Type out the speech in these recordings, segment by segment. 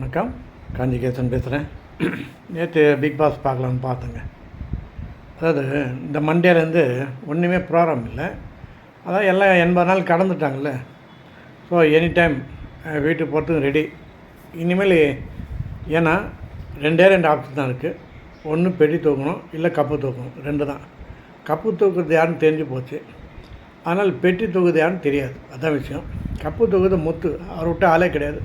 வணக்கம். காஞ்சிகேசன் பேசுகிறேன் நேற்று பிக் பாஸ் பார்க்கலான்னு பார்த்தேங்க. அதாவது இந்த மண்டேலேருந்து ஒன்றுமே ப்ரோக்ராம் இல்லை. அதான் எல்லாம் எண்பது நாள் கடந்துட்டாங்கல்ல. ஸோ எனி டைம் வீட்டுக்கு போகிறதுக்கு ரெடி இனிமேல் ஏன்னா ரெண்டே ரெண்டு ஆப்ஷன் தான் இருக்குது ஒன்று பெட்டி தூக்கணும் இல்லை கப்பு தூக்கணும். ரெண்டு தான். கப்பு தூக்குறது யாருன்னு தெரிஞ்சு போச்சு. ஆனால் பெட்டி தூக்குது யாருன்னு தெரியாது. அதான் விஷயம். கப்பு தூக்குது முத்து. அவர் விட்டு ஆளே கிடையாது.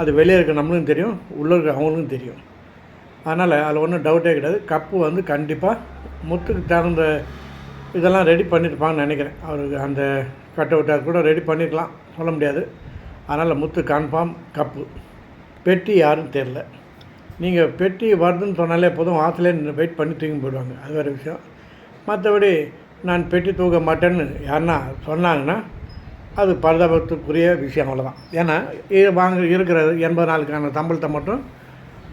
அது வெளியே இருக்க நம்மளுக்கும் தெரியும் உள்ளே இருக்க அவங்களுக்கும் தெரியும். அதனால் அதில் ஒன்றும் டவுட்டே கிடையாது. கப்பு வந்து கண்டிப்பாக முத்துக்கு தகுந்த இதெல்லாம் ரெடி பண்ணியிருப்பாங்கன்னு நினைக்கிறேன். அவருக்கு அந்த கட் கூட ரெடி பண்ணியிருக்கலாம் சொல்ல முடியாது. அதனால் முத்து கன்ஃபார்ம் கப்பு பெட்டி யாரும் தெரில நீங்கள் பெட்டி வருதுன்னு சொன்னாலே போதும். ஆற்றுலே வெயிட் பண்ணி தூங்கி போயிடுவாங்க. அது வேறு விஷயம். மற்றபடி நான் பெட்டி தூக்க மாட்டேன்னு யாருன்னா சொன்னாங்கன்னா அது பரிதாபத்துக்குரிய விஷயம் அவ்வளோதான் ஏன்னா இது வாங்க இருக்கிற எண்பது நாளுக்கான சம்பளத்தை மட்டும்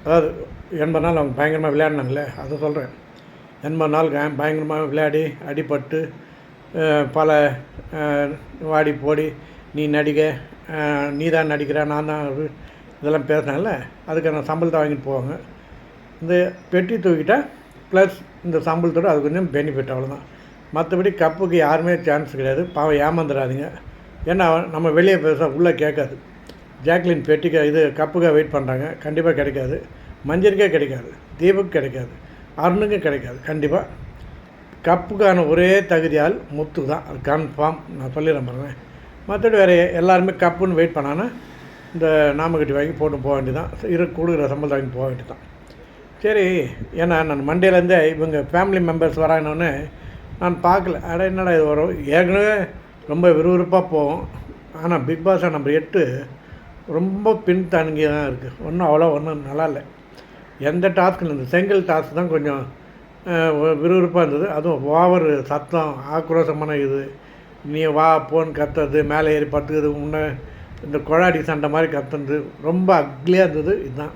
அதாவது எண்பது நாள் அவங்க பயங்கரமாக விளையாடினாங்களே அதை சொல்கிறேன் எண்பது நாள் பயங்கரமாக விளையாடி அடிபட்டு பல வாடி போடி நீ நடிக நீ தான் நடிக்கிற நான் தான் இதெல்லாம் பேசுனாங்கல்ல அதுக்கான சம்பளத்தை வாங்கிட்டு போவாங்க. இந்த பெட்டி தூக்கிட்டால் ப்ளஸ் இந்த சம்பளத்தோட அது கொஞ்சம் பெனிஃபிட் அவ்வளோதான் மற்றபடி கப்புக்கு யாருமே சான்ஸ் கிடையாது. பாவம் ஏமாந்துடாதீங்க ஏன்னா நம்ம வெளியே பேச உள்ளே கேட்காது. ஜாக்லின் பெட்டிக்க இது கப்புக்காக வெயிட் பண்ணுறாங்க. கண்டிப்பாக கிடைக்காது. மஞ்சருக்கே கிடைக்காது. தீபக் கிடைக்காது. அருணுக்கும் கிடைக்காது. கண்டிப்பாக கப்புக்கான ஒரே தகுதியால் முத்து தான். அது கன்ஃபார்ம் நான் சொல்லிடுறேன் பாருங்க. மற்றபடி வேறு எல்லாருமே கப்புன்னு வெயிட் பண்ணான்னா இந்த நாமக்கட்டி வாங்கி போட்டு போக வேண்டியதான் இரு கொடுக்குற சம்பளத்தை வாங்கி போக வேண்டியதான் சரி ஏன்னா நான் மண்டேலேருந்தே இவங்க ஃபேமிலி மெம்பர்ஸ் வராங்கன்னு நான் பார்க்கல. அட என்னடா இது வரும்? ஏற்கனவே ரொம்ப விறுவிறுப்பாக போகும் ஆனால் பிக் பாஸ் நம்பர் எட்டு ரொம்ப பின்தங்கி தான் இருக்குது ஒன்றும் அவ்வளோ ஒன்றும் நல்லா இல்லை. எந்த டாஸ்க்கு இந்த செங்கல் டாஸ்க் தான் கொஞ்சம் விறுவிறுப்பாக இருந்தது. அதுவும் ஓவர் சத்தம் ஆக்ரோஷமான இது. நீ வா போன்னு கத்துறது மேலே ஏறி பத்துக்கிறது முன்னே இந்த கொழாடி சண்டை மாதிரி கத்துறது ரொம்ப அக்லியாக இருந்தது. இதுதான்.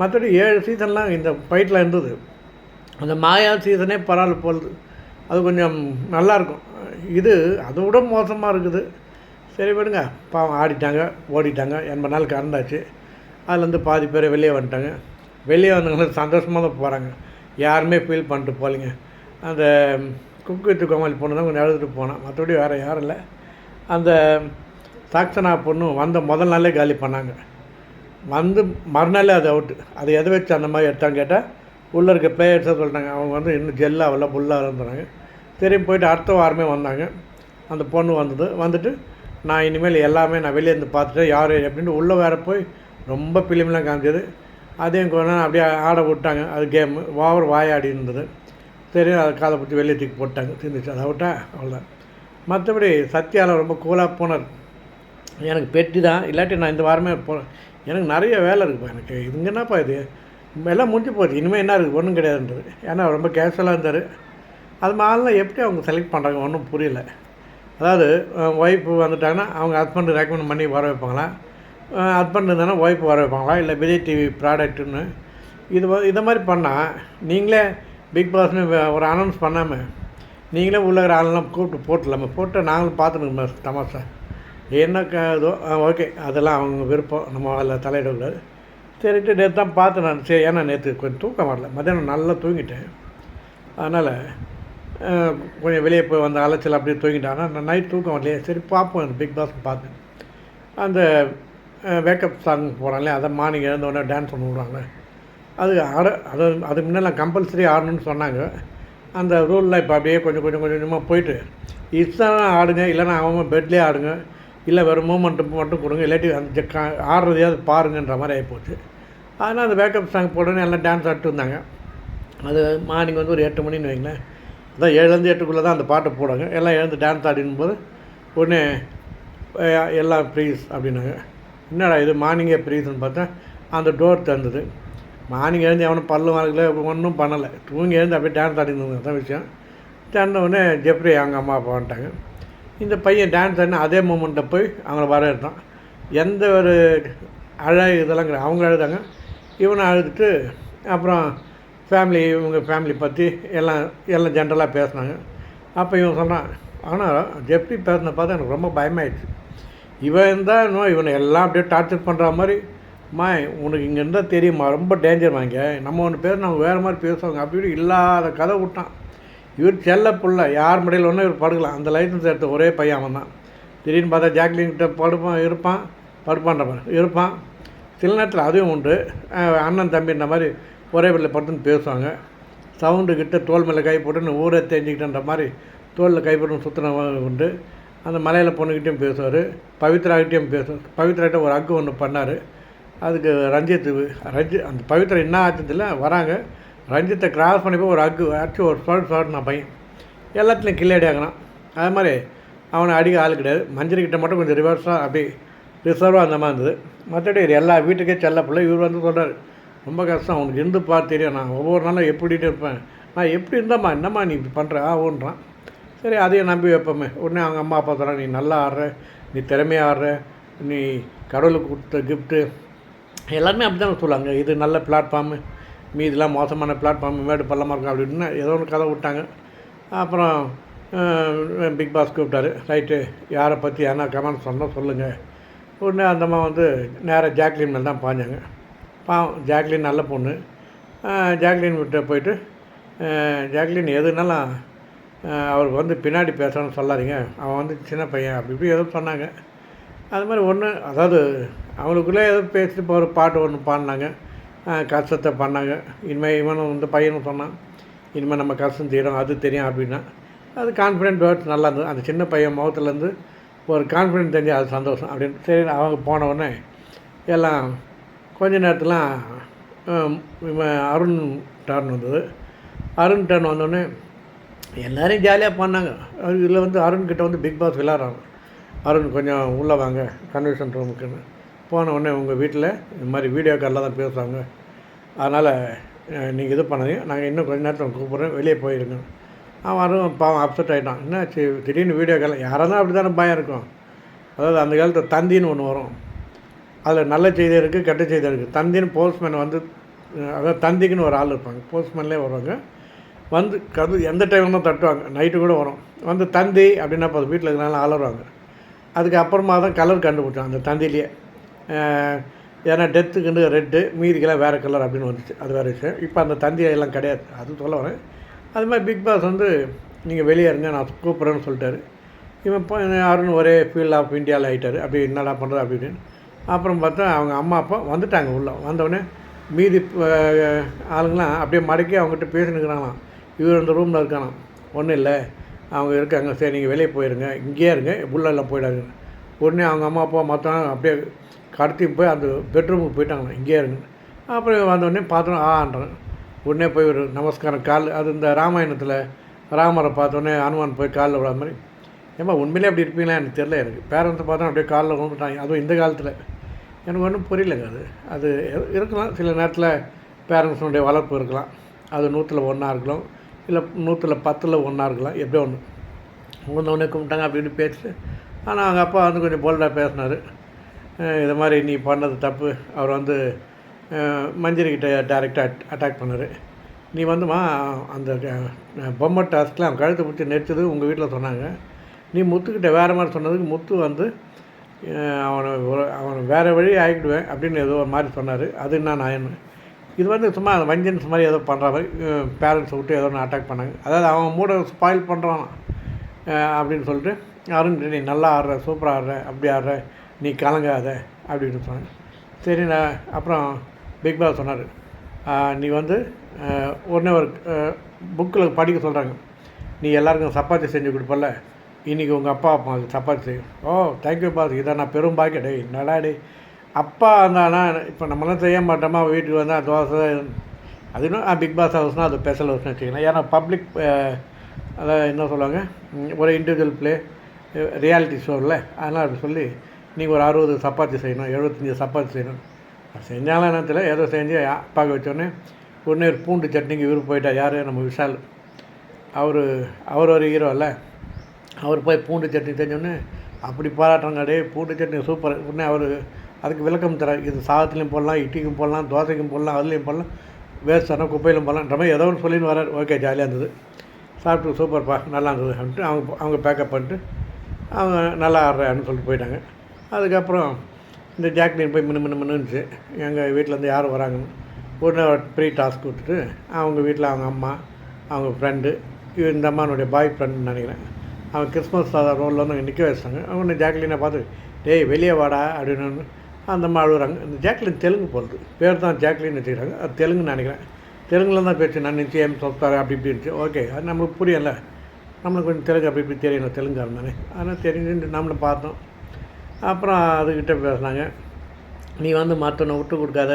மற்றபடி ஏழு சீசன்லாம் இந்த ஃபைட்டில் இருந்தது. அந்த மாயா சீசனே பரவாயில்ல போகுது அது கொஞ்சம் நல்லாயிருக்கும். இது அதை விட மோசமாக இருக்குது. சரி விடுங்க. பாவம் ஆடிட்டாங்க ஓடிட்டாங்க. எண்பது நாள் கறந்தாச்சு அதுலேருந்து பாதி பேர் வெளியே வந்துட்டாங்க. வெளியே வந்தவங்களும் சந்தோஷமாக தான் போகிறாங்க யாருமே ஃபீல் பண்ணிட்டு போகலிங்க. அந்த குக்கு வித்து கோமாளி பொண்ணு தான் கொஞ்சம் எழுதிட்டு போனேன் மற்றபடி வேறு யாரும் இல்லை. அந்த சாக்சனா பொண்ணு வந்த முதல் நாளே காலி பண்ணாங்க. வந்து மறுநாளே அது அவுட்டு அது எதை வச்சு அந்த மாதிரி எடுத்தான்னு கேட்டால் உள்ளே இருக்க பிளேயர்ஸை சொல்லிட்டாங்க. அவங்க வந்து இன்னும் ஜெல்லாகல புல்லாக இருந்தாங்க திரும்பி போயிட்டு அடுத்த வாரமே வந்தாங்க. அந்த பொண்ணு வந்தது. வந்துட்டு நான் இனிமேல் எல்லாமே நான் வெளியே இருந்து பார்த்துட்டேன் யார் அப்படின்ட்டு உள்ளே வேற போய் ரொம்ப பிலிம்லாம் காமிச்சது. அதையும் கொஞ்ச நேரம் அப்படியே ஆட விட்டாங்க. அது கேமு ஓவர் வாயாடி இருந்தது. சரி அதை காதை பிடிச்சி வெளியே தூக்கி போட்டாங்க. தின்னுச்சு அதை விட்டா அவ்வளோதான் மற்றபடி சத்யாவில் ரொம்ப கூலாக போனார். எனக்கு பெட்டி தான். இல்லாட்டி நான் இந்த வாரமே போ எனக்கு நிறைய வேலை இருக்குப்பா. எனக்கு இதுங்க என்னப்பா இது? எல்லாம் முடிஞ்சு போச்சு. இனிமேல் என்ன இருக்குது ஒன்றும் கிடையாதுன்றது. ஏன்னா ரொம்ப கேஷுவலாக இருந்தார். அது மாதிரிலாம் எப்படி அவங்க செலக்ட் பண்ணுறாங்க ஒன்றும் புரியல. அதாவது ஒய்ஃப் வந்துட்டாங்கன்னா அவங்க ஹஸ்பண்ட் ரெக்கமெண்ட் பண்ணி வர வைப்பாங்களா? ஹஸ்பண்ட் இருந்தாங்கன்னா ஒய்ஃப் வர வைப்பாங்களா? இல்லை விஜய் டிவி ப்ராடக்ட்டுன்னு இது இதை மாதிரி பண்ணால் நீங்களே பிக் பாஸ்னு ஒரு அனௌன்ஸ் பண்ணாமல் நீங்களே உள்ள இருக்கிற ஆளெல்லாம் கூப்பிட்டு போட்டுலாமே போட்டு நாங்களும் பார்த்துருக்கோம் தமாஷா. என்ன க இதோ ஓகே அதெல்லாம் அவங்க விருப்பம். நம்ம அதில் தலையிடக்கூடாது. சரிட்டு நேற்று தான் பார்த்தேன் நான். சரி ஏன்னா நேற்று கொஞ்சம் தூக்கம் வரல. மத்தியானம் நல்லா தூங்கிட்டேன். அதனால் கொஞ்சம் வெளியே போய் வந்த அலைச்சல் அப்படியே தூங்கிட்டேன். ஆனால் நான் நைட் தூக்கம் வரலையே. சரி பார்ப்போம். அந்த பிக் பாஸ் பார்த்தேன். அந்த வேக்கப் சாங் போகிறாங்களே அதை மார்னிங் எழுந்த டான்ஸ் ஒன்று விடுவாங்க அது ஆட அது அதுக்கு முன்னெல்லாம் கம்பல்சரி ஆடணும்னு சொன்னாங்க. அந்த ரூலில் இப்போ அப்படியே கொஞ்சம் கொஞ்சம் கொஞ்சம் கொஞ்சமாக போயிட்டு. இஷ்டம் ஆடுங்க. இல்லைன்னா அவன் பெட்லேயே ஆடுங்க. இல்லை வெறும் மூமெண்ட்டு மட்டும் கொடுங்க. இல்லாட்டி அந்த கா- ஆடுறதையாவது பாருங்கன்ற மாதிரி ஆகிப்போச்சு அதனால் அந்த வேக்கப் சாங் போடணும் எல்லாம் டான்ஸ் ஆடிட்டு இருந்தாங்க. அது மார்னிங் வந்து ஒரு எட்டு மணின்னு வைங்களேன். அதான் ஏழுலேருந்து எட்டுக்குள்ளே தான் அந்த பாட்டை போடுவாங்க. எல்லாம் எழுந்து டான்ஸ் ஆடினும் போது உடனே எல்லாம் ப்ளீஸ் அப்படின்னாங்க. என்னடா இது மார்னிங்கே ப்ளீஸ்னு பார்த்தா அந்த டோர் திறந்தது. மார்னிங் எழுந்து எவனும் பல்லு வாங்கல ஒன்றும் பண்ணலை. தூங்கி எழுந்து அப்படியே டான்ஸ் ஆடினது தான் விஷயம். திறந்த உடனே ஜெப்ரி அவங்க அம்மா அப்பா வந்துட்டாங்க. இந்த பையன் டான்ஸ் ஆடினா அதே மூமெண்ட்டை போய் அவங்கள வரவேற்றான். எந்த ஒரு அழ இதெல்லாம் கிடையாது. அவங்க அழுதாங்க. இவனை அழுதுட்டு அப்புறம் ஃபேமிலி இவங்க ஃபேமிலி பற்றி எல்லாம் எல்லாம் ஜென்ரலாக பேசினாங்க. அப்போ இவன் சொன்னான் ஆனால் ஜெப்டி பேசின பார்த்தா எனக்கு ரொம்ப பயமாயிடுச்சு. இவன் இருந்தால் இன்னும் இவனை எல்லாம் அப்படியே டார்ச்சர் பண்ணுற மாதிரி மா உனக்கு இங்கே இருந்தால் தெரியுமா? ரொம்ப டேஞ்சர் வாங்க நம்ம ஒன்று பேர் நம்ம வேறு மாதிரி பேசுவாங்க. அப்படி இல்லாத கதை விட்டான். இவர் செல்ல புள்ள யார் மடையில் ஒன்றும் இவர் படுக்கலாம். அந்த லைசன்ஸ் எடுத்த ஒரே பையன் அவன் தான் திடீர்னு பார்த்தா ஜாக்லின் கிட்ட படுப்பான் இருப்பான் படுப்பான்ற மாதிரி. இருப்பான். சில நேரத்தில் அதுவும் உண்டு. அண்ணன் தம்பின்ற மாதிரி ஒரே வீட்டில் படுத்துன்னு பேசுவாங்க. சவுண்டு கிட்ட தோல் மேலே கை போட்டுன்னு ஊரை தெரிஞ்சுக்கிட்டன்ற மாதிரி தோலில் கை போட்டுன்னு சுற்றின உண்டு. அந்த மலையில் பொண்ணுக்கிட்டையும் பேசுவார். பவித்ராகிட்டையும் பேசுவார். பவித்ராகிட்ட ஒரு அக்கு ஒன்று பண்ணார். அதுக்கு ரஞ்சித் ரஞ்சித் அந்த பவித்ரா என்ன ஆச்சுதில்ல வராங்க. ரஞ்சித்தை கிராஸ் பண்ணி போய் ஒரு அக்கு அடிச்சு ஒரு சொல் சொல்லாட்டின பையன். எல்லாத்துலேயும் கில்லடி ஆகணும் அது மாதிரி அவனை அடிக்க ஆள் கிடையாது. மஞ்சள்கிட்ட மட்டும் கொஞ்சம் ரிவர்ஸாக அப்படி ரிசர்வாக அந்த மாதிரி இருந்தது. மற்றபடி எல்லா வீட்டுக்கே செல்ல பிள்ளை இவர் வந்து சொல்கிறார் ரொம்ப கஷ்டம் அவனுக்கு இருந்து பார்த்து தெரியும். நான் ஒவ்வொரு நாளும் எப்படிட்டு இருப்பேன்? நான் எப்படி இருந்தம்மா என்னம்மா நீ இப்படி பண்ணுற ஆகுன்றான் சரி அதையும் நம்பி வைப்போமே. உடனே அவங்க அம்மா அப்பா சொல்கிறாங்க நீ நல்லா ஆடுற நீ திறமையாக ஆடுற நீ கடவுளுக்கு கொடுத்த கிஃப்ட்டு எல்லாருமே அப்படி தானே சொல்லுவாங்க. இது நல்ல பிளாட்ஃபார்மு மீதிலாம் மோசமான பிளாட்ஃபார்ம் மேடு பள்ளமாக இருக்கும் அப்படின்னு ஏதோ ஒன்று கதை விட்டாங்க. அப்புறம் பிக் பாஸ் கூப்பிட்டாரு. ரைட்டு யாரை பற்றி யாரா கமெண்ட் சொன்னால் சொல்லுங்கள் உடனே அந்தம்மா வந்து நேராக ஜாக்லின் மேல் தான் பாஞ்சாங்க. பாவம் ஜாக்லின் நல்ல பொண்ணு. ஜாக்லின் விட்டு போயிட்டு ஜாக்லின் எதுனாலும் அவருக்கு வந்து பின்னாடி பேசணும்னு சொல்லாதீங்க. அவன் வந்து சின்ன பையன் அப்படி இப்படி ஏதோ சொன்னாங்க. அது மாதிரி ஒன்று அதாவது அவங்களுக்குள்ளே ஏதோ பேசிட்டு ஒரு பாட்டு ஒன்று பாடினாங்க. கஷ்டத்தை பண்ணாங்க. இனிமேல் இவனும் வந்து பையனும் சொன்னான் இனிமேல் நம்ம கஷ்டம் தீரும். அது தெரியும் அப்படின்னா. அது கான்ஃபிடென்ட் வேர்ட்ஸ் நல்லா இருந்தது. அந்த சின்ன பையன் முகத்துலேருந்து ஒரு கான்ஃபிடென்ட் தெரிஞ்சு அது சந்தோஷம் அப்படின்னு. சரி அவங்க போனவுடனே எல்லாம் கொஞ்ச நேரத்தில் அருண் டர்ன் வந்தது. அருண் டர்ன் வந்தோடனே எல்லோரையும் ஜாலியாக பண்ணாங்க. இதில் வந்து அருண்கிட்ட வந்து பிக் பாஸ் விளாட்றாங்க அருண் கொஞ்சம் உள்ளே வாங்க கன்வென்ஷன் ரூமுக்குன்னு போன உடனே உங்கள் வீட்டில் இந்த மாதிரி வீடியோ காலில் தான் பேசுவாங்க அதனால் நீங்கள் இது பண்ணுங்க நாங்கள் இன்னும் கொஞ்ச நேரத்தில் கூப்பிட்றோம் வெளியே போயிருங்க. அவன் பாவம் அப்செட் ஆகிட்டான் என்னாச்சு திடீர்னு வீடியோ கால் யாராலும் தான் அப்படி தானே பயம் இருக்கும். அதாவது அந்த காலத்தில் தந்தின்னு ஒன்று வரும். அதில் நல்ல செய்தி இருக்குது கெட்ட செய்தி இருக்குது தந்தின்னு போஸ்ட்மேன் வந்து அதாவது தந்திக்குன்னு ஒரு ஆள் இருப்பாங்க. போஸ்ட்மேன்லேயே வருவாங்க. வந்து கது எந்த டைம் தட்டுவாங்க. நைட்டு கூட வரும். வந்து தந்தி அப்படின்னா போதும் வீட்டில் இருக்கிறனால அலறுவாங்க. அதுக்கு அப்புறமா தான் கலர் கண்டுபிடிச்சோம் அந்த தந்திலேயே ஏன்னா டெத்துக்குன்னு ரெட்டு மீதிக்கெல்லாம் வேறு கலர் அப்படின்னு வந்துச்சு. அது வேறு விஷயம். இப்போ அந்த தந்தியெல்லாம் கிடையாது. அது சொல்ல வரேன். அது மாதிரி பிக் பாஸ் வந்து நீங்கள் வெளியே இருங்க நான் கூப்பிட்றேன்னு சொல்லிட்டாரு. இவன் இப்போ யாருன்னு ஒரே ஃபீல்ட் ஆஃப் இந்தியாவில் ஆகிட்டார் அப்படி என்னடா பண்ணுறது அப்படின்னு அப்புறம் பார்த்தா அவங்க அம்மா அப்பா வந்துட்டாங்க உள்ளே. வந்தவுடனே மீதி ஆளுங்களாம் அப்படியே மடக்கி அவங்ககிட்ட பேசினுக்கிறாங்களாம். இவர் இந்த ரூமில் இருக்கானாம். ஒன்றும் இல்லை. அவங்க இருக்காங்க. சரி நீங்கள் வெளியே போயிருங்க. இங்கேயே இருங்க. உள்ளெல்லாம் போயிடாதுங்க. உடனே அவங்க அம்மா அப்பா மற்றவங்க அப்படியே கடத்தியும் போய் அந்த பெட்ரூமுக்கு போயிட்டாங்களாம். இங்கேயே இருங்க. அப்புறம் வந்தோடனே பார்த்தோன்னே ஆன்றேன் உடனே போய் ஒரு நமஸ்காரம் கால் அது இந்த ராமாயணத்தில் ராமரை பார்த்தோன்னே அனுமான் போய் காலில் விடாத மாதிரி ஏம்மா உண்மையிலே அப்படி இருப்பீங்களா? எனக்கு தெரியல எனக்கு. பேரண்ட்ஸை பார்த்தா அப்படியே காலில் விழுந்துட்டாங்க. அதுவும் இந்த காலத்தில். எனக்கு ஒன்றும் புரியலைங்க அது. அது இருக்கலாம். சில நேரத்தில் பேரண்ட்ஸுடைய வளர்ப்பு இருக்கலாம். அது நூற்றில் ஒன்றா இருக்கலாம். இல்லை நூற்றில் பத்தில் ஒன்றா இருக்கலாம். எப்படியோ ஒன்று உடனே கும்பிட்டாங்க அப்படின்னு பேசிட்டு ஆனால் அவங்க அப்பா வந்து கொஞ்சம் போல்டாக பேசினார். இது மாதிரி நீ பண்ணது தப்பு. அவர் வந்து அஹ், மஞ்சரிக்கிட்ட டேரெக்டாக அட்டாக் பண்ணார். நீ வந்துமா அந்த பொம்மை டாஸ்கில் அவன் கழுத்தை பிடிச்சி நெரிச்சது உங்கள் வீட்டில் சொன்னாங்க. நீ முத்துக்கிட்ட வேறு மாதிரி சொன்னதுக்கு முத்து வந்து அவனை ஒரு- அவனை வேறு வழி ஆகிடுவேன் அப்படின்னு ஏதோ ஒரு மாதிரி சொன்னார். அது என்ன நான் இது வந்து சும்மா வஞ்சன்ஸ் மாதிரி ஏதோ பண்ணுற மாதிரி பேரண்ட்ஸை விட்டு ஏதோ ஒன்று அட்டாக் பண்ணாங்க. அதாவது அவன் மூட ஸ்பாயில் பண்ணுறான் அப்படின்னு சொல்லிட்டு அருண் நீ நல்லா ஆடுற சூப்பராக ஆடுற அப்படி ஆடுற நீ கலங்காத அப்படின்னு சொன்னாங்க சரி நான் அப்புறம் பிக் பாஸ் சொன்னார். நீ வந்து உடனே ஒரு புக்கில் படிக்க சொல்கிறாங்க நீ எல்லாருக்கும் சப்பாத்தி செஞ்சு கொடுப்பல இன்றைக்கி உங்கள் அப்பா அப்பா சப்பாத்தி செய்யும். Oh thank you boss. இதை நான் பெரும் பாக்கெட் டேய் என்னடா டே அப்பா இருந்தானா இப்போ நம்மளாம் செய்ய மாட்டோமா? வீட்டுக்கு வந்தால் தோசை அதுனா பிக் பாஸ் ஹவுஸ்னால் அது ஸ்பெஷல் ஹவுஸ்னு வச்சுக்கலாம் ஏன்னா பப்ளிக் அதை என்ன சொல்லுவாங்க? ஒரு இண்டிவிஜுவல் ப்ளே ரியாலிட்டி ஷோவில் அதனால் அப்படி சொல்லி நீங்கள் ஒரு அறுபது சப்பாத்தி செய்யணும் எழுபத்தஞ்சி சப்பாத்தி செய்யணும். செஞ்சாலும் என்ன தெரியல ஏதோ செஞ்சு அப்பாவுக்கு வச்சோடனே உடனே ஒரு பூண்டு சட்னிக்கு இவர் போயிட்டார் யார்? நம்ம விஷால். அவர் அவர் ஒரு ஹீரோ இல்லை அவர் போய் பூண்டு சட்னி செஞ்சோடனே அப்படி பாராட்டுறாங்க டே பூண்டு சட்னி சூப்பர் உடனே அவர் அதுக்கு விளக்கம் தரார். இது சாதத்துலேயும் போடலாம் இட்லிக்கும் போடலாம் தோசைக்கும் போடலாம் அதுலேயும் போடலாம் வேஸ்ட் ஆனால் குப்பையிலும் போடலாம். நம்ம ஏதோ ஒன்று சொல்லின்னு வரார். ஓகே ஜாலியாக இருந்தது. சாப்பிட்டு சூப்பர்ப்பா நல்லா இருந்தது. அப்படின்ட்டு அவங்க அவங்க பேக்கப் பண்ணிட்டு அவங்க நல்லா ஆடுறான்னு சொல்லிட்டு போயிட்டாங்க. அதுக்கப்புறம் இந்த ஜாக்லின் போய் மினு மினு மினுச்சு எங்கள் வீட்டிலேருந்து யார் வராங்கன்னு உடனே ப்ரீ டாஸ்க் கொடுத்துட்டு அவங்க வீட்டில் அவங்க அம்மா அவங்க ஃப்ரெண்டு இந்த அம்மானுடைய பாய் ஃப்ரெண்டுன்னு நினைக்கிறேன். அவன் கிறிஸ்மஸ் தாதா ரோலில் வந்து நிற்க வச்சிட்டாங்க அவங்க ஜாக்லினை பார்த்து டேய் வெளியே வாடா அப்படின்னு அந்த அம்மா அழுகுறாங்க இந்த ஜாக்லின் தெலுங்கு போகிறது பேர் தான் ஜாக்லின் வச்சுக்கிறாங்க. அது தெலுங்குன்னு நினைக்கிறேன். தெலுங்குல தான் பேச்சு நான் நிச்சயம் சொத்தாரு அப்படி இப்படி இருந்துச்சு. ஓகே அது நம்மளுக்கு புரியலை. நம்மளுக்கு கொஞ்சம் தெலுங்கு அப்படி இப்படி தெரியணும் தெலுங்கு இருந்தானே அதனால் தெரிஞ்சுட்டு நம்மளை பார்த்தோம். அப்புறம் அதுக்கிட்ட பேசினாங்க. நீ வந்து மற்றவனை விட்டு கொடுக்காத.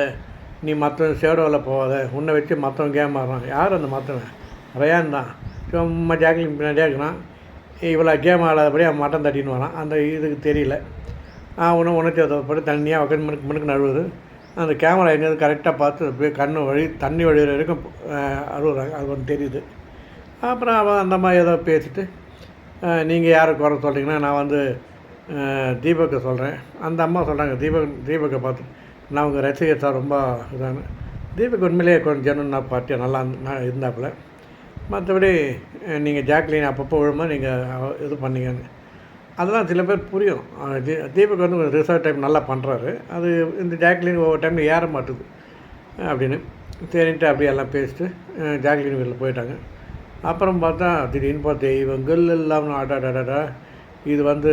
நீ மற்றவன் சேடோவில் போகாத. உன்னை வச்சு மற்றவன் கேம் ஆடுறான். யார் அந்த மற்றவன் ரயான் தான். சும்மா ஜாக்லின் பின்னாடியே இருக்கிறான். இவ்வளோ கேம் ஆடாதபடி அவன் மட்டம் தட்டின்னு வரான். அந்த இதுக்கு தெரியல. அவனும் உணர்ச்சி வசப்பட்டு தண்ணியாக உட்காந்து மனுக்கு மனுக்கு நழுவுது அந்த கேமரா எங்கேருந்து கரெக்டாக பார்த்து அப்படியே கண்ணு வழி தண்ணி வழிகிற வரைக்கும் அழுகுறாங்க அது ஒன்று தெரியுது. அப்புறம் அவன் அந்த மாதிரி ஏதோ பேசிட்டு நீங்கள் யாரை குறை சொல்கிறீங்கன்னா நான் வந்து தீபக்கை சொல்கிறேன் அந்த அம்மா சொல்கிறாங்க தீபக் தீபக்கை பார்த்து நான் உங்கள் ரசிகர் சார் ரொம்ப இதான. தீபக் உண்மையிலேயே கொஞ்சம் ஜெனூனா பார்ட்டியாக நல்லா நான் இருந்தாப்புல. மற்றபடி நீங்கள் ஜாக்லின் அப்பப்போ விழுமா நீங்கள் இது பண்ணீங்கன்னு. அதெல்லாம் சில பேர் புரியும். தீ- தீபக் வந்து கொஞ்சம் ரிசர்வ் டைம் நல்லா பண்ணுறாரு அது இந்த ஜாக்லின் ஒவ்வொரு டைமில் ஏற மாட்டுது அப்படின்னு. சரின்ட்டு அப்படியே எல்லாம் பேசிட்டு ஜாக்லின் வீட்டில் போயிட்டாங்க. அப்புறம் பார்த்தா திடீர்னு பார்த்தா இவங்கள் எல்லாம் ஆடாடாடா இது வந்து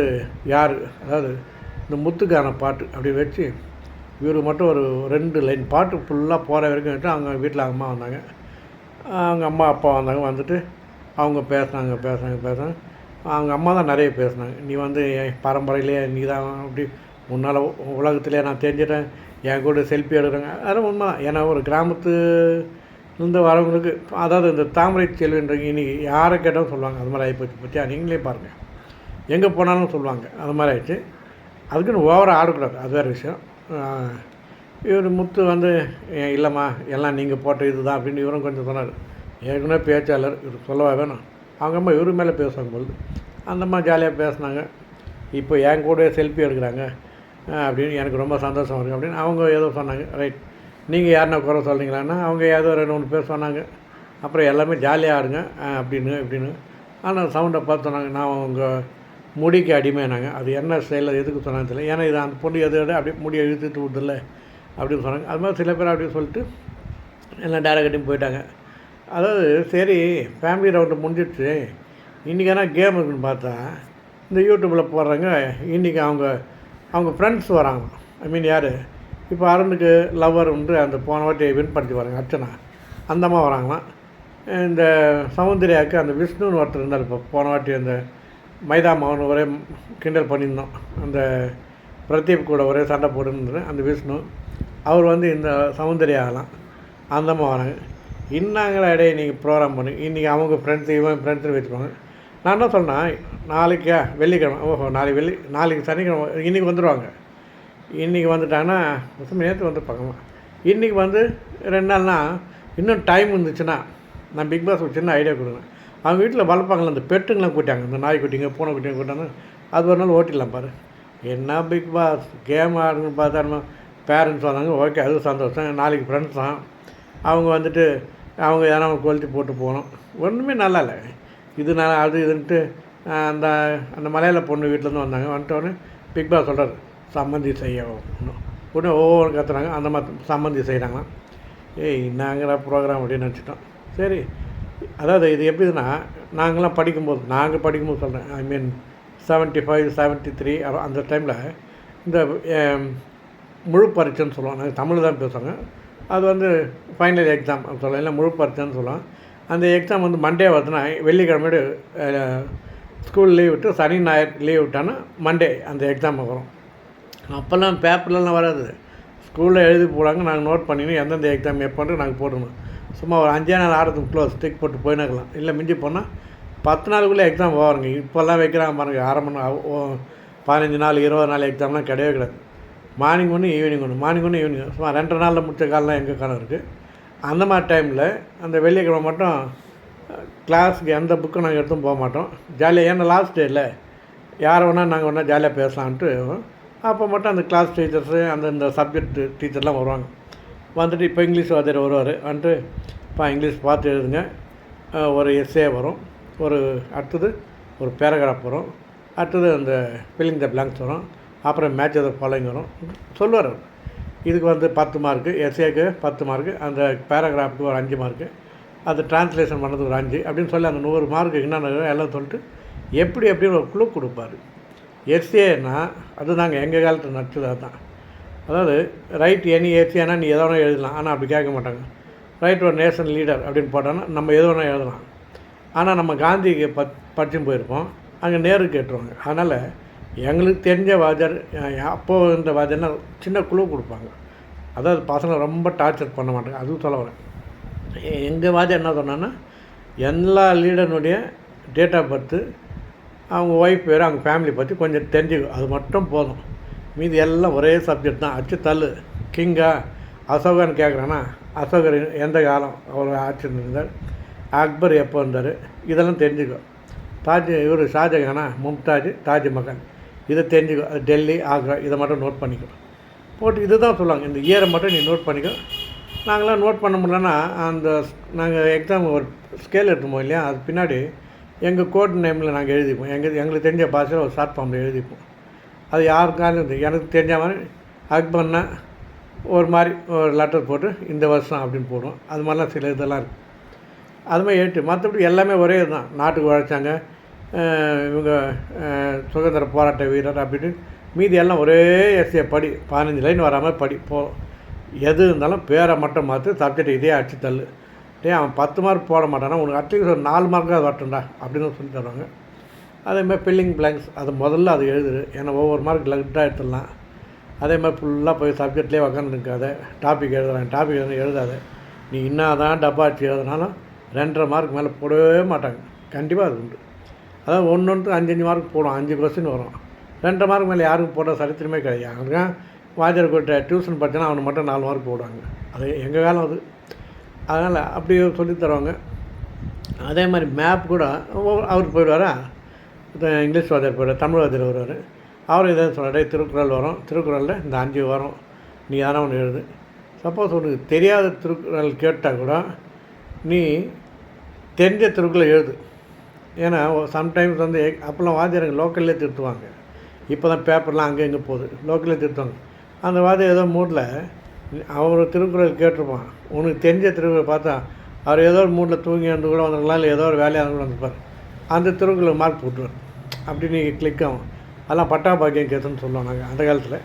யார்? அதாவது இந்த முத்துக்கான பாட்டு அப்படி வச்சு இவர் மட்டும் ஒரு ரெண்டு லைன் பாட்டு ஃபுல்லாக போகிற வரைக்கும் வச்சு அவங்க வீட்டில் அம்மா வந்தாங்க. அவங்க அம்மா அப்பா வந்தாங்க. வந்துட்டு அவங்க பேசுனாங்க பேசுனாங்க பேசுனாங்க. அவங்க அம்மா தான் நிறைய பேசுனாங்க. நீ வந்து என் பரம்பரையிலே நீ தான் அப்படி முன்னால் உலகத்திலே நான் தெரிஞ்சிட்டேன். என் கூட செல்ஃபி எடுக்கிறாங்க அதெல்லாம் உண்மை தான் ஏன்னா ஒரு கிராமத்து இருந்து வரவங்களுக்கு அதாவது இந்த தாமரை செல்வின்றவங்க இன்றைக்கி யாரை கேட்டாலும் சொல்லுவாங்க அது மாதிரி ஆகிப்போச்சு பற்றியா நீங்களே பாருங்கள் எங்கே போனாலும் சொல்லுவாங்க. அது மாதிரி ஆயிடுச்சு. அதுக்குன்னு ஓவராக ஆடக்கூடாது அது வேறு விஷயம். இவர் முத்து வந்து இல்லைம்மா எல்லாம் நீங்கள் போட்ட இது தான் அப்படின்னு இவரும் கொஞ்சம் சொன்னார். ஏற்கனவே பேச்சாளர் இவர் சொல்லவா வேணும்? அவங்க அம்மா இவர் மேலே பேசுவாங்க பொழுது. அந்த அம்மா ஜாலியாக பேசினாங்க. இப்போ என் கூட செல்ஃபி எடுக்கிறாங்க. அப்படின்னு எனக்கு ரொம்ப சந்தோஷம் இருக்குது அப்படின்னு அவங்க ஏதோ சொன்னாங்க. ரைட். நீங்கள் யாருன்னா குறை சொல்கிறீங்களான்னா அவங்க ஏதோ ரெண்டு மூணு பேர் சொன்னாங்க. அப்புறம் எல்லாமே ஜாலியாக ஆடுங்க. அப்படின்னு இப்படின்னு. ஆனால் சவுண்டை பார்த்து சொன்னாங்க. நான் உங்கள் முடிக்கு அடிமைனாங்க அது என்ன ஸ்டைலில் எதுக்கு சொன்னாங்க தெரியல. ஏன்னா இது அந்த பொண்ணு எது எடு அப்படியே முடியை இழுத்துட்டு விடுதில்ல அப்படின்னு சொன்னாங்க. அது மாதிரி சில பேர் அப்படின்னு சொல்லிட்டு எல்லாம் டேரக்டையும் போயிட்டாங்க. அதாவது சரி ஃபேமிலி ரவுண்டு முடிஞ்சிடுச்சு. இன்றைக்கி ஆனால் கேம் இருக்குன்னு பார்த்தா இந்த யூடியூப்பில் போடுறாங்க இன்றைக்கி அவங்க அவங்க ஃப்ரெண்ட்ஸ் வராங்க. ஐ மீன் யார்? இப்போ அருணுக்கு லவ்வர் உண்டு அந்த போன வாட்டி வின் பண்ணி வராங்க அர்ச்சனா. அந்த அம்மா வராங்களாம். இந்த சௌந்தர்யாவுக்கு அந்த விஷ்ணுன்னு ஒருத்தர் இருந்தார் இப்போ போன வாட்டி அந்த மைதா மகன் ஒரே கிண்டல் பண்ணியிருந்தோம். அந்த பிரதீப் கூட ஒரே சண்டை போட்டுருந்தேன் அந்த விஷ்ணு அவர் வந்து இந்த சௌந்தர்யாகலாம் அந்த அம்மா வராங்க. இன்னாங்களா இடையே நீங்கள் ப்ரோக்ராம் பண்ணு. இன்றைக்கி அவங்க ஃப்ரெண்ட்ஸு இவன் ஃப்ரெண்ட்ஸுன்னு வச்சுப்பாங்க. நான் என்ன சொன்னேன் நாளைக்கா வெள்ளிக்கிழமை ஓஹோ நாளைக்கு வெள்ளி நாளைக்கு சனிக்கிழமை இன்றைக்கி வந்துடுவாங்க இன்றைக்கி வந்துட்டாங்கன்னா நேற்று பக்கமாக இன்றைக்கி வந்து ரெண்டு நாள்னா இன்னும் டைம் இருந்துச்சுன்னா நான் பிக் பாஸ் ஒரு சின்ன ஐடியா கொடுங்க அவங்க வீட்டில் வளர்ப்பாங்களே அந்த பெட்டுங்களாம் கூட்டாங்க இந்த நாய்க்குட்டிங்க பூனைக்குட்டிங்க கூட்டாங்க அது ஒரு நாள் ஓட்டிடலாம் பாரு. என்ன பிக் பாஸ் கேம் ஆடுன்னு பார்த்தா பேரண்ட்ஸ் வந்தாங்க ஓகே அது சந்தோஷம். நாளைக்கு ஃப்ரெண்ட்ஸ் தான். அவங்க வந்துட்டு அவங்க எதனா கொளுத்தி போட்டு போகணும். ஒன்றுமே நல்லா இல்லை. இது நான் அது இதுன்ட்டு அந்த அந்த மலையாள பொண்ணு வீட்டிலேருந்து வந்தாங்க. வந்துட்டோடனே பிக் பாஸ் சொல்கிறார் சம்மந்தி செய்யணும் உடனே ஒவ்வொரு கத்துறாங்க அந்த மாதிரி சம்மந்தி செய்கிறாங்களாம் ஏய் நாங்கள் ப்ரோக்ராம் அப்படின்னு நினச்சிட்டோம். சரி அதாவது இது எப்படின்னா நாங்களாம் படிக்கும்போது நாங்கள் படிக்கும்போது சொல்கிறேன் I mean seventy five seventy three அந்த டைமில் இந்த முழு பரீட்சைன்னு சொல்லுவோம் நாங்கள் தமிழ் தான் பேசுவாங்க. அது வந்து ஃபைனல் எக்ஸாம் சொல்லலாம் இல்லை முழு பரீட்சைன்னு சொல்லுவோம் அந்த எக்ஸாம் வந்து மண்டே வருதுன்னா வெள்ளிக்கிழமையோடு ஸ்கூல் லீவ் விட்டு சனி ஞாயிறு லீவ் விட்டான்னா மண்டே அந்த எக்ஸாம் வரும். அப்போல்லாம் பேப்பர்லாம் வராது. ஸ்கூலில் எழுதி போடாங்க நாங்கள் நோட் பண்ணிக்கணும் எந்தெந்த எக்ஸாம் எப்போன்ட்டு நாங்கள் போடணும் சும்மா ஒரு அஞ்சே நாள் ஆடுறதுக்கு க்ளோஸ் ஸ்டிக் போட்டு போயினாக்கலாம். இல்லை மிஞ்சி போனால் பத்து நாளுக்குள்ளே எக்ஸாம் போவாருங்க இப்போல்லாம் வைக்கிறாங்க பாருங்கள் அரை மணி நேரம், ஓ, பதினஞ்சு நாள் இருபது நாள் எக்ஸாம்லாம் கிடையவே கிடையாது. மார்னிங் ஒன்று ஈவினிங் ஒன்று மார்னிங் ஒன்று ஈவினிங் சும்மா ரெண்டு நாளில் முடிச்ச காலம்லாம் எங்கள் காலம் இருக்குது அந்த மாதிரி டைமில் அந்த வெள்ளிக்கிழமை மட்டும் கிளாஸுக்கு எந்த புக்கும் நாங்கள் எடுத்தும் போக மாட்டோம். ஜாலியாக ஏன்னா லாஸ்ட் டே இல்லை யாரை வேணால் நாங்கள் வேணால் ஜாலியாக பேசலான்ட்டு அப்போ மட்டும் அந்த கிளாஸ் டீச்சர்ஸு அந்த இந்த சப்ஜெக்ட் டீச்சர்லாம் வருவாங்க. வந்துட்டு இப்போ இங்கிலீஷ் வாத்தியார் வருவார். வந்துட்டு இப்போ இங்கிலீஷ் பார்த்து எழுதுங்க. ஒரு எஸ்ஏ வரும். ஒரு அடுத்தது ஒரு பேராகிராஃப் வரும். அடுத்தது அந்த ஃபில்லிங் த பிளாங்க்ஸ் வரும். அப்புறம் மேட்ச் அதை ஃபாலோயிங் வரும். சொல்லுவார் இதுக்கு வந்து பத்து மார்க்கு எஸ்ஏக்கு பத்து மார்க்கு அந்த பேராகிராஃப்க்கு ஒரு அஞ்சு மார்க்கு அது டிரான்ஸ்லேஷன் பண்ணது ஒரு அஞ்சு அப்படின்னு சொல்லி அந்த நூறு மார்க்கு என்னென்ன எல்லாம் சொல்லிட்டு எப்படி எப்படின்னு ஒரு குழு கொடுப்பாரு. எஸ்ஏன்னா அது நாங்கள் எங்கள் காலத்தில் நடிச்சது தான் அதாவது ரைட் எனி ஏசியானா நீ எதோ ஒன்று எழுதலாம். ஆனால் அப்படி கேட்க மாட்டாங்க. ரைட் ஒரு நேஷன் லீடர் அப்படின்னு போட்டோன்னா நம்ம எது ஒன்று எழுதலாம். ஆனால் நம்ம காந்திக்கு பத் படிச்சும் போயிருப்போம். அங்கே நேரு கேட்டுருவாங்க. அதனால் எங்களுக்கு தெரிஞ்ச வாத்தியார் அப்போது இருந்த வாத்தியார்னா சின்ன குழு கொடுப்பாங்க. அதாவது பசங்களை ரொம்ப டார்ச்சர் பண்ண மாட்டாங்க. அதுவும் சொல்ல வரேன். எங்கள் வாத்தியார் என்ன சொன்னான்னா எல்லா லீடனுடைய டேட் ஆஃப் பர்த்து அவங்க ஒய்ஃப் பேர் அவங்க ஃபேமிலி பற்றி கொஞ்சம் தெரிஞ்சுக்கும் அது மட்டும் போதும். மீதி எல்லாம் ஒரே சப்ஜெக்ட் தான். அச்சு தள்ளு. கிங்கா அசோகன் கேட்குறான்னா அசோகர் எந்த காலம்? அவர் ஆட்சி இருந்தார் அக்பர் எப்போ இருந்தார் இதெல்லாம் தெரிஞ்சுக்கோ. தாஜ் இவர் ஷாஜகானா? மும்தாஜ் தாஜ்மஹால். இதை தெரிஞ்சுக்கோ. அது டெல்லி ஆக்ரா இதை மட்டும் நோட் பண்ணிக்கோ. போட்டு இது தான் சொல்லுவாங்க. இந்த இயரை மட்டும் நீ நோட் பண்ணிக்கோ. நாங்களாம் நோட் பண்ண முடியலன்னா அந்த நாங்கள் எக்ஸாம் ஒரு ஸ்கேல் எடுத்துப்போம் இல்லையா? அது பின்னாடி எங்கள் கோட் நேமில் நாங்கள் எழுதிப்போம். எங்கள் எங்களுக்கு தெரிஞ்ச பாஷையில் ஒரு ஷார்ட் ஃபார்மில் எழுதிப்போம். அது யாருக்காலும் எனக்கு தெரிஞ்ச மாதிரி அக்பர்னா ஒரு மாதிரி ஒரு லெட்டர் போட்டு இந்த வருஷம் அப்படின்னு போடுவோம். அது மாதிரிலாம் சில இதெல்லாம் இருக்குது அது மாதிரி மற்றபடி எல்லாமே ஒரே தான் நாட்டுக்கு உழைச்சாங்க. இவங்க சுதந்திர போராட்ட வீரர் அப்படின்னு மீதி எல்லாம் ஒரே எஸ்ஏ படி பதினஞ்சு லைன் வராமல் படி. போ எது இருந்தாலும் பேரை மட்டும் மாற்று சப்ஜெக்ட் இதே அடிச்சு தள்ளு. டே அவன் பத்து மார்க் போட மாட்டானா? உனக்கு அட்லீஸ்ட் ஒரு நாலு மார்க்காக வரட்டும்டா அப்படின்னு சொல்லி தருவாங்க. அதேமாதிரி ஃபில்லிங் பிளாங்க்ஸ் அது முதல்ல அது எழுதுரு. ஏன்னா ஒவ்வொரு மார்க் லெட்டாக எடுத்துடலாம். அதே மாதிரி ஃபுல்லாக போய் சப்ஜெக்ட்லேயே உக்காந்து நிற்காத டாபிக் எழுதுறாங்க. டாபிக் எதுவும் எழுதாது. நீ என்ன தான் டப்பா அடிச்சு எழுதுனாலும் ரெண்டரை மார்க் மேலே போடவே மாட்டாங்க. கண்டிப்பாக அது உண்டு. அதாவது ஒன்று ஒன்று அஞ்சு அஞ்சு மார்க் போடும். அஞ்சு கொஸ்டின் வரும். ரெண்டரை மார்க் மேலே யாருக்கும் போட சரித்திரமே கிடையாது. அவனுக்கு வாத்தியார் கிட்ட டியூஷன் படித்தனா அவனுக்கு மட்டும் நாலு மார்க் போடுவாங்க. அது எங்கள் காலம் அது. அதனால் அப்படி சொல்லித் தருவாங்க. அதே மாதிரி மேப் கூட ஒவ்வொரு- அவர் போயிடுவாரா? இங்கிலீஷ் வாத்தியார் போகிற தமிழ் வாத்தியார் வருவார். அவர் இதை சொல்கிறாரு திருக்குறள் வரும். திருக்குறளில் இந்த அஞ்சு வரும். நீ தானே ஒன்று எழுது. சப்போஸ் உனக்கு தெரியாத திருக்குறள் கேட்டால் கூட நீ தெரிஞ்ச திருக்குறள் எழுது. ஏன்னா சம்டைம்ஸ் வந்து அப்போல்லாம் வாத்தியாரங்க லோக்கல்லே திருத்துவாங்க. இப்போ தான் பேப்பர்லாம் அங்கே இங்கே போகுது. லோக்கல்லே திருத்துவாங்க. அந்த வாத்தியம் ஏதோ மூடில் அவர் திருக்குறள் கேட்டிருப்பான். உனக்கு தெரிஞ்ச திருக்குறள் பார்த்தா அவர் ஏதோ ஒரு மூடில் தூங்கி வந்து கூட வந்திருக்கலாம் இல்லை ஏதோ ஒரு வேலையாக கூட வந்திருப்பார். அந்த திருக்குறள் மார்க் போட்டுருவார் அப்படி நீங்கள் கிளிக் ஆகும். அதெல்லாம் பட்டா பாக்கியம் கேட்டுன்னு சொல்லுவோம் நாங்கள் அந்த காலத்தில்.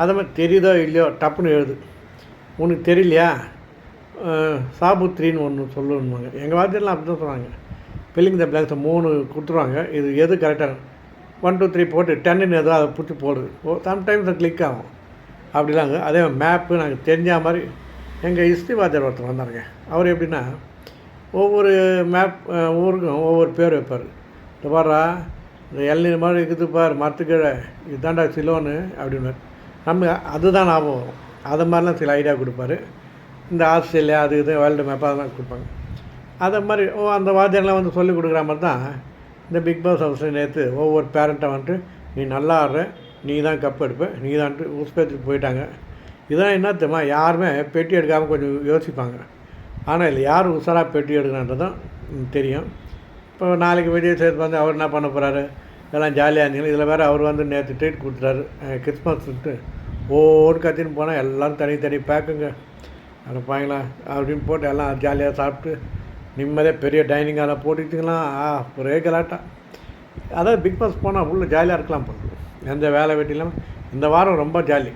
அதே மாதிரி தெரியுதோ இல்லையோ டப்புன்னு எழுது. உனக்கு தெரியலையா? சாபுத்திரின்னு சாபுத்ரின்னு ஒன்று சொல்லணுமாங்க எங்கள் வார்த்தையெல்லாம் அப்படி தான் சொன்னாங்க பில்லிங் த பிளாக்ஸை மூணு கொடுத்துருவாங்க. இது எது கரெக்டாக ஒன் டூ த்ரீ போட்டு டென்னு எதோ அதை பிடிச்சி போடு. ஓ சம்டைம்ஸ் கிளிக் ஆகும். அப்படிலாங்க அதே மேப்பு நாங்கள் தெரிஞ்ச மாதிரி எங்கள் ஹிஸ்ட்ரி வாத்தியார் ஒருத்தர் வந்தாருங்க. அவர் எப்படின்னா ஒவ்வொரு மேப் ஊருக்கும் ஒவ்வொரு பேர் வைப்பார். இந்த பாரா இந்த எல்நீர் மாதிரி இருக்குது பார் மரத்துக்கீழே. இதுதான்டா சிலோன்னு அப்படின்னு நம்ம அதுதான் ஞாபகம் வரும். அது மாதிரிலாம் சில ஐடியா கொடுப்பாரு. இந்த ஆஸ்திரேலியா அது இது வேர்ல்டு மேப்பாக தான் கொடுப்பாங்க. அதை மாதிரி ஓ அந்த வாத்தியங்கள்லாம் வந்து சொல்லிக் கொடுக்குற மாதிரி தான் இந்த பிக் பாஸ் ஹவுஸில் நேற்று ஒவ்வொரு பேரண்ட்டை வந்துட்டு நீ நல்லா ஆடுற நீ தான் கப் எடுப்ப நீ தான்ட்டு உஸ்பேத்துக்கு போயிட்டாங்க. இதெல்லாம் என்ன தெரியுமா? யாருமே பெட்டி எடுக்காமல் கொஞ்சம் யோசிப்பாங்க. ஆனால் இல்லை யார் உஷாராக பெட்டி எடுக்கணுன்றதும் தெரியும். இப்போ நாளைக்கு விஜய் சேது வந்து அவர் என்ன பண்ண போகிறாரு எல்லாம் ஜாலியாக இருந்தீங்க இதில் வேறு அவர் வந்து நேற்று ட்ரீட் கொடுத்துட்டாரு. கிறிஸ்மஸ் கிறிஸ்மஸ்ன்ட்டு ஓடு கத்தின்னு போனால் எல்லோரும் தனி தனி பேக்குங்க அனுப்பாங்களா அப்படின்னு போட்டு எல்லாம் ஜாலியாக சாப்பிட்டு நிம்மதியாக பெரிய டைனிங் ஹாலில் போட்டுக்கிட்டிங்களா? ஆ ஒரே கலாட்டா. அதாவது பிக் பாஸ் போனால் உள்ள ஜாலியாக இருக்கலாம் போகுது எந்த வேலை வெட்டி இல்லாமல் இந்த வாரம் ரொம்ப ஜாலி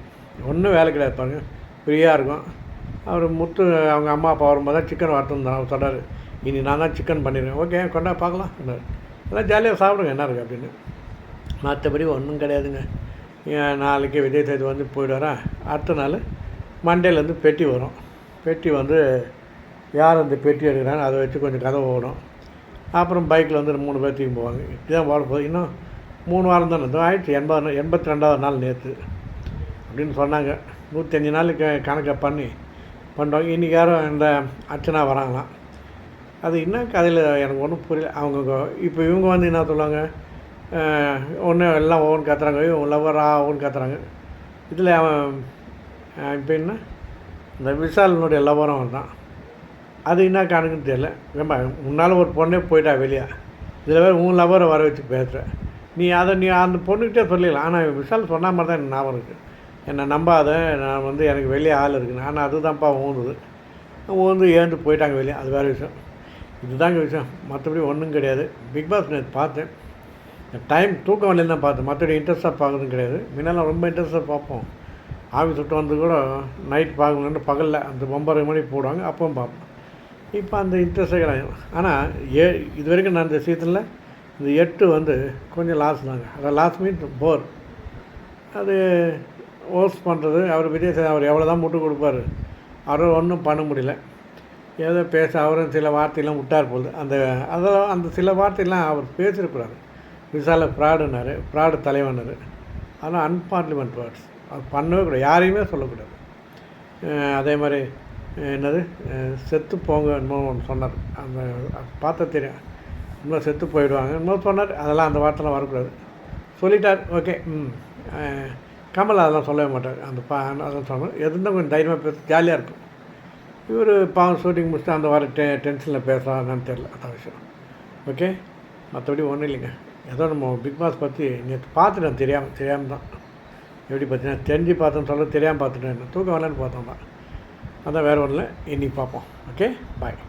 ஒன்றும் வேலை கிடையாது பாருங்க. ஃப்ரீயாக இருக்கும். அவர் முத்து அவங்க அம்மா அப்பா வரும்போது தான் சிக்கன் வறுத்துருந்தான் அவர் சொன்னார் இனி நான் தான் சிக்கன் பண்ணிடுவேன். ஓகே கொண்டா பார்க்கலாம். சொன்னார் எல்லாம் ஜாலியாக சாப்பிடுங்க என்ன இருக்குது அப்படின்னு. மற்றபடி ஒன்றும் கிடையாதுங்க. ஏன் நாளைக்கு விஜய் சேது வந்து போயிடுவாரா? அடுத்த நாள் மண்டேலேருந்து பெட்டி வரும். பெட்டி வந்து யார் அந்த பெட்டி எடுக்கிறாங்க அதை வச்சு கொஞ்சம் கதை ஓடும். அப்புறம் பைக்கில் வந்து மூணு பேர் தூக்கி போவாங்க. இப்படிதான் போட போகுது. இன்னும் மூணு வாரம் தான்? இருந்தோம் ஆயிடுச்சு. எண்பது எண்பத்தி ரெண்டாவது நாள் நேற்று அப்படின்னு சொன்னாங்க. நூற்றி அஞ்சு நாளுக்கு கணக்கை பண்ணி பண்ணுறோம் இன்றைக்கி யாரும் இந்த அர்ச்சனா வராங்களாம். அது என்ன கதையில் எனக்கு ஒன்றும் புரியல. அவங்க இப்போ இவங்க வந்து என்ன சொல்லுவாங்க? ஒன்று எல்லாம் ஒவ்வொன்று கத்துறாங்க. இவன் லவ்வரா ஒவ்வொன்று கத்துறாங்க. இதில் அவன் இப்போ என்ன? இந்த விஷாலினுடைய லவரம் தான் அது என்ன கணக்குன்னு தெரியல. ஏம்பா முன்னால் ஒரு பொண்ணே போயிட்டா வெளியே. இதில் வேறு உன் லவரை வர வச்சு பேசுகிறேன் நீ அதை நீ அந்த பொண்ணுக்கிட்டே சொல்லிடலாம் ஆனால் விஷால் சொன்ன மாதிரி தான் எனக்கு ஞாபகம் இருக்குது என்னை நம்பாத நான் வந்து எனக்கு வெளியே ஆள் இருக்குன்னு ஆனால் அதுதான்ப்பா ஊந்துது. ஊந்து ஏந்து போயிட்டாங்க வெளியே. அது வேறு விஷயம். இதுதாங்க விஷயம். மற்றபடி ஒன்றும் கிடையாது. பிக் பாஸ் நேற்று பார்த்தேன். டைம் தூக்கம் வரலைன்னு தான் பார்த்தேன். மற்றபடி இன்ட்ரெஸ்ட்டாக பார்க்குறதும் கிடையாது. முன்னெல்லாம் ரொம்ப இன்ட்ரெஸ்ட்டாக பார்ப்போம். ஆஃபீஸ் விட்டு வந்து கூட நைட் பார்க்கணுன்னு பகலில் அந்த ஒம்பது மணிக்கு போடுவாங்க. அப்பவும் பார்ப்போம். இப்போ அந்த இன்ட்ரெஸ்ட்டே கிடையாது. ஆனால் ஏ இது வரைக்கும் நான் இந்த சீசனில் இந்த எட்டு வந்து கொஞ்சம் லாஸ் தாங்க. அதான் லாஸ் மீன் போர் அது ஓஸ் பண்ணுறது அவர் விஜய் அவர் எவ்வளோ தான் முட்டு கொடுப்பாரு. அவரும் ஒன்றும் பண்ண முடியல. ஏதோ பேச அவரும் சில வார்த்தையெல்லாம் விட்டார் போகுது அந்த அதெல்லாம் அந்த சில வார்த்தையெல்லாம் அவர் பேசியிருக்கூடாது விசால ஃப்ராடுனார் ஃப்ராடு தலைவனார். ஆனால் அன்பார்லிமெண்ட் வேர்ட்ஸ் அது பண்ணவே கூடாது. யாரையுமே சொல்லக்கூடாது அதே மாதிரி என்னது? செத்து போங்க இன்னும் ஒன்று சொன்னார். அந்த பார்த்த பார்த்தா தெரியும். இன்னும் செத்து போயிடுவாங்க. இன்னும் சொன்னார். அதெல்லாம் அந்த வார்த்தைலாம் வரக்கூடாது. சொல்லிட்டார். ஓகே. ம். கமல் அதெல்லாம் சொல்லவே மாட்டார். அந்த பா அதான் சொன்னோம் எதுனா கொஞ்சம் தைரியமாக பேச ஜாலியாக இருக்கும். இவர் பாவம் ஷூட்டிங் முடிச்சுட்டு அந்த வர டெ டென்ஷனில் பேசுகிறான்னு தெரில அதான் விஷயம். ஓகே மற்றபடி ஒன்றும் இல்லைங்க. ஏதோ நம்ம பிக் பாஸ் பற்றி நேற்று பார்த்துட்டேன். தெரியாமல் தெரியாமல் தான். எப்படி பார்த்தீங்கன்னா தெரிஞ்சு பார்த்தோன்னு சொல்ல தெரியாமல் பார்த்துட்டேன். தூக்கம் வரலன்னு பார்த்தோம் தான். அதான் வேறு ஒன்றும் இல்லை இன்றைக்கி பார்ப்போம். Okay bye